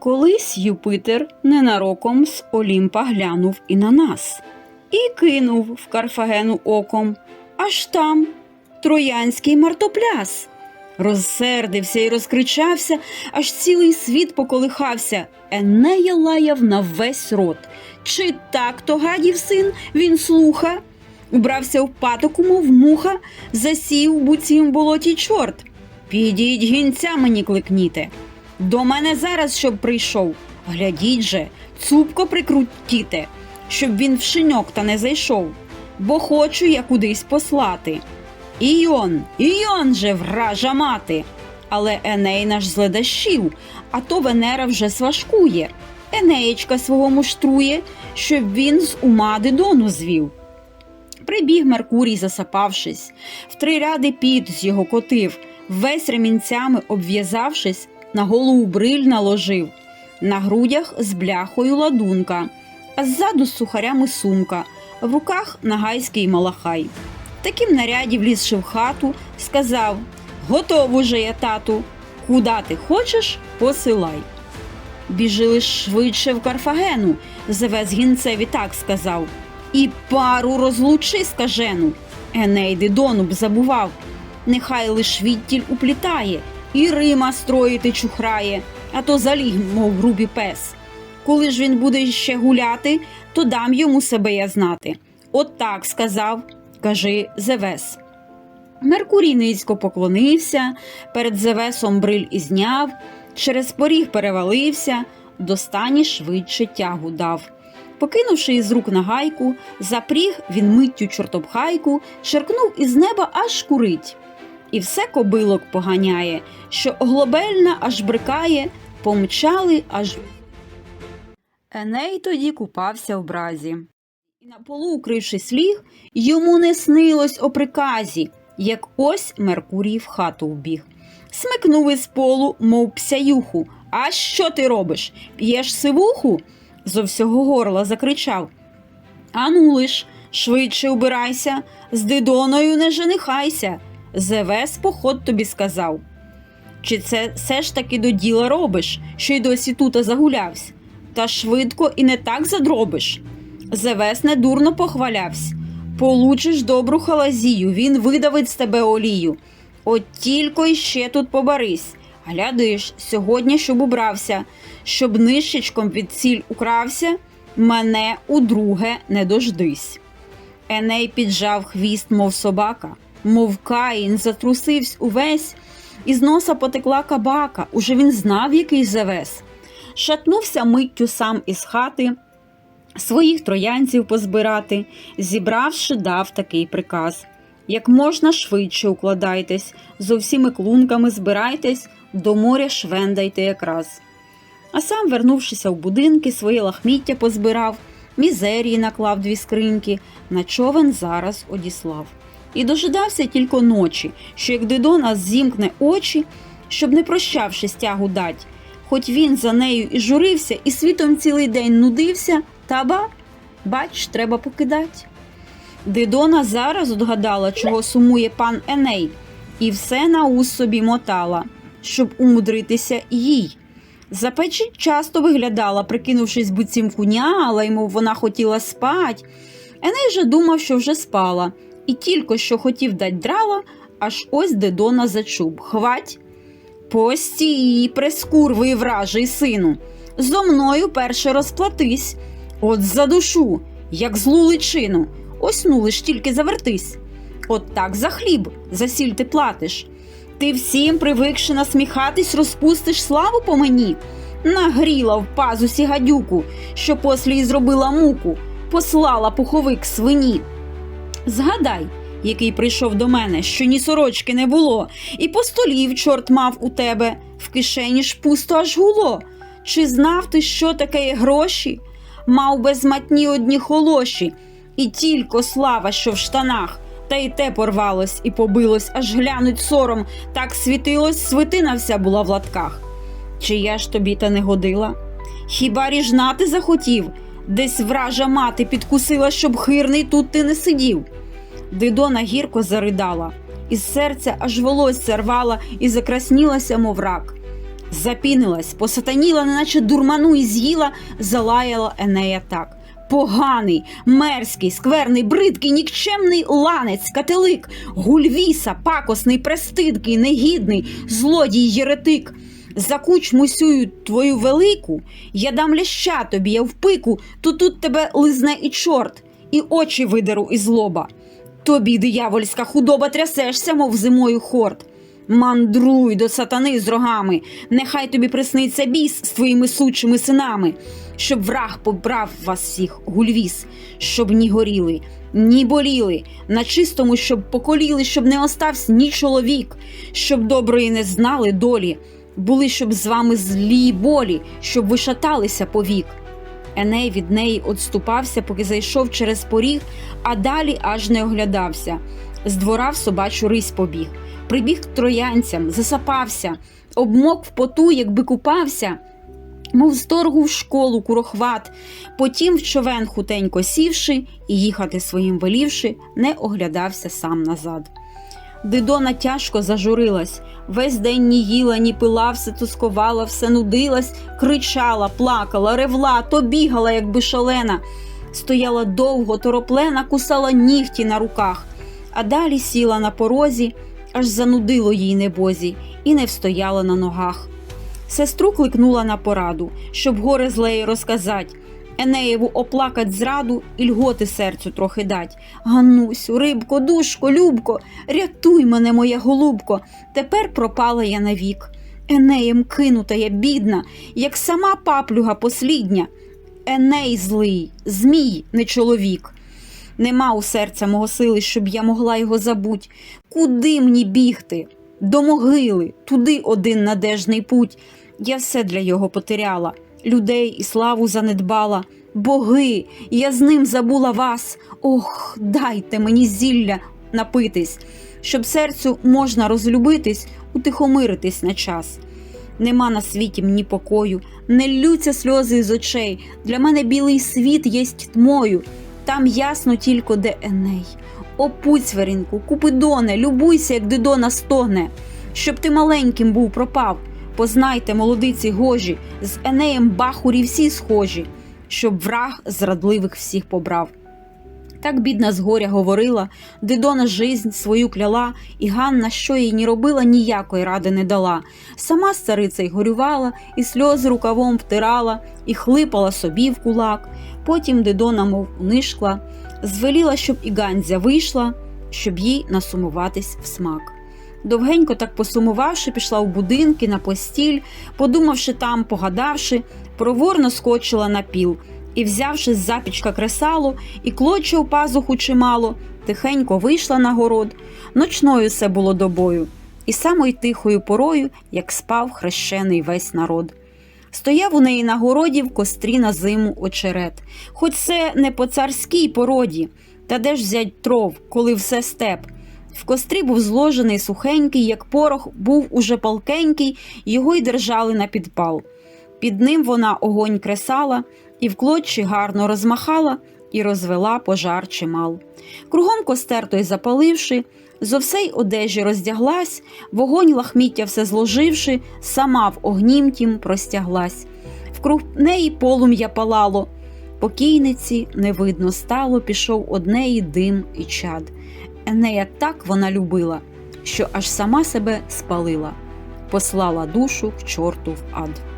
Колись Юпитер ненароком з Олімпа глянув і на нас, і кинув в Карфагену оком, аж там троянський мартопляс. Розсердився і розкричався, аж цілий світ поколихався. Енея лаяв на весь рот. Чи так то гадів син він слуха? Убрався в патоку, мов муха, засів у буцім болоті чорт. Підіть гінця мені кликніте. До мене зараз, щоб прийшов. Глядіть же, цупко прикрутіте, щоб він в шиньок та не зайшов, бо хочу я кудись послати. Іон, Іон же вража мати. Але Еней наш зледащив, а то Венера вже сважкує. Енеєчка свого муштрує, щоб він з ума Дидону звів. Прибіг Меркурій, засапавшись, в три ряди під з його котив, весь ремінцями обв'язавшись, на голову бриль наложив, на грудях з бляхою ладунка, а ззаду з сухарями сумка, в руках нагайський малахай. Таким наряді влізши в хату, сказав Готов уже я, тату, куда ти хочеш, посилай. Біжили швидше в Карфагену, Зевес гінцеві так сказав. І пару розлучи скажену. Еней Дидону б забував. Нехай лиш відтіль уплітає, і Рима строїти чухрає, а то заліг, мов грубий пес. Коли ж він буде ще гуляти, то дам йому себе я знати. От так сказав, кажи Зевес. Меркурій низько поклонився, перед Зевесом бриль ізняв, через поріг перевалився, до стані швидше тягу дав. Покинувши із рук нагайку, запріг він миттю чортопхайку, черкнув із неба аж курить. І все кобилок поганяє, що глобельна аж брикає, помчали аж. Еней тоді купався в бразі. І на полу, укрившись ліг, йому не снилось о приказі, як ось Меркурій в хату вбіг. Смикнув із полу, мов псяюху. А що ти робиш? П'єш сивуху? зо всього горла закричав. Ану лиш, швидше убирайся, з дидоною не женихайся. Зевес поход тобі сказав. Чи це все ж таки до діла робиш, що й досі тута загулявсь? Та швидко і не так задробиш. Зевес недурно похвалявсь. Получиш добру халазію, він видавить з тебе олію. От тільки ще тут побарись. Глядиш, сьогодні, щоб убрався, щоб нищечком від ціль укрався, мене удруге не дождись. Еней піджав хвіст, мов собака, мов каїн, затрусився увесь, із носа потекла кабака, уже він знав, який завес. Шатнувся миттю сам із хати, своїх троянців позбирати, зібравши, дав такий приказ. Як можна швидше укладайтесь, зо всіми клунками збирайтесь, до моря швендайте якраз. А сам, вернувшися в будинки, своє лахміття позбирав, мізерії наклав дві скриньки, на човен зараз одіслав. І дожидався тільки ночі, що як Дидона зімкне очі, щоб не прощавшись тягу дать. Хоч він за нею і журився, і світом цілий день нудився, та ба, бач, треба покидать. Дидона зараз одгадала, чого сумує пан Еней, і все на ус собі мотала, щоб умудритися їй. За печі часто виглядала, прикинувшись буцім куняла, йому вона хотіла спать. Еней же думав, що вже спала, і тільки що хотів дать драла, аж ось Дидона зачуб. Хвать. Постій, прескурвий вражий сину. Зо мною перше розплатись. От за душу, як злу личину. Ось ну лиш тільки завертись. От так за хліб, за сіль ти платиш. Ти всім, привикши насміхатись, розпустиш славу по мені. Нагріла в пазусі гадюку, що послі й зробила муку, послала пуховик свині. Згадай, який прийшов до мене, що ні сорочки не було, і по столів чорт мав у тебе, в кишені ж пусто аж гуло. Чи знав ти, що таке гроші? Мав без матні одні холоші, і тільки слава, що в штанах, та й те порвалось і побилось, аж глянуть сором, так світилось, свитина вся була в латках. Чи я ж тобі та не годила? Хіба ріжнати захотів? Десь вража мати підкусила, щоб хирний тут ти не сидів. Дидона гірко заридала, із серця аж волосся рвала і закраснілася, мов рак. Запінилась, посатаніла, неначе дурману і з'їла, залаяла Енея так. Поганий, мерзкий, скверний, бридкий, нікчемний ланець, кателик, гульвіса, пакосний, престидкий, негідний, злодій, єретик. За кучму сюю твою велику, я дам ляща тобі, я впику, то тут тебе лизне і чорт, і очі видеру із лоба. Тобі, диявольська худоба, трясешся, мов зимою хорт. Мандруй до сатани з рогами, нехай тобі присниться біс з твоїми сучими синами, щоб враг побрав вас всіх, гульвіс, щоб ні горіли, ні боліли, на чистому, щоб поколіли, щоб не остався ні чоловік, щоб доброї не знали долі, були, щоб з вами злі болі, щоб ви шаталися повік. Еней від неї odступався, поки зайшов через поріг, а далі аж не оглядався. З двора в собачу рись побіг. Прибіг к троянцям, засапався, обмок в поту, якби купався, мов з торгу в школу курохват, потім в човен хутенько сівши і їхати своїм велівши, не оглядався сам назад. Дидона тяжко зажурилась, весь день ні їла, ні пила, все тускувала, все нудилась, кричала, плакала, ревла, то бігала, якби шалена. Стояла довго, тороплена, кусала нігті на руках, а далі сіла на порозі, аж занудило їй небозі, і не встояла на ногах. Сестру кликнула на пораду, щоб горе злеї розказать. Енеєву оплакать зраду і льготи серцю трохи дать. Ганусю, рибко, душко, любко, рятуй мене, моя голубко, тепер пропала я навік. Енеєм кинута я бідна, як сама паплюга послідня. Еней злий, змій, не чоловік. Нема у серця мого сили, щоб я могла його забуть. Куди мені бігти? До могили, туди один надежний путь. Я все для його потеряла, людей і славу занедбала. Боги, я з ним забула вас. Ох, дайте мені зілля напитись, щоб серцю можна розлюбитись, утихомиритись на час. Нема на світі мені покою, не ллються сльози з очей. Для мене білий світ єсть тьмою, там ясно тільки де Еней. О, пуцьверінку, купидоне, любуйся, як дидона стогне, щоб ти маленьким був пропав. Познайте, молодиці гожі, з Енеєм бахурі всі схожі, щоб враг зрадливих всіх побрав. Так бідна з горя говорила, Дидона жизнь свою кляла, і Ганна, що їй не робила, ніякої ради не дала. Сама стариця й горювала, і сльози рукавом втирала, і хлипала собі в кулак. Потім Дидона, мов унишкла, звеліла, щоб і Ганзя вийшла, щоб їй насумуватись в смак. Довгенько так посумувавши, пішла в будинки на постіль, подумавши там, погадавши, проворно скочила на піл і, взявши з запічка кресало і клоче у пазуху чимало, тихенько вийшла на город. Ночною все було добою, і самою тихою порою, як спав хрещений весь народ. Стояв у неї на городі в кострі на зиму очерет, хоч це не по царській породі, та де ж взять тров, коли все степ. В кострі був зложений сухенький, як порох, був уже палкенький, його й держали на підпал. Під ним вона огонь кресала, і в клочі гарно розмахала і розвела пожар чимал. Кругом костер той запаливши, зо всей одежі роздяглась, вогонь лахміття все зложивши, сама в огнім тім простяглась. Вкруг неї полум'я палало. Покійниці не видно стало, пішов однеї дим і чад. Енея так вона любила, що аж сама себе спалила, послала душу к чорту в ад.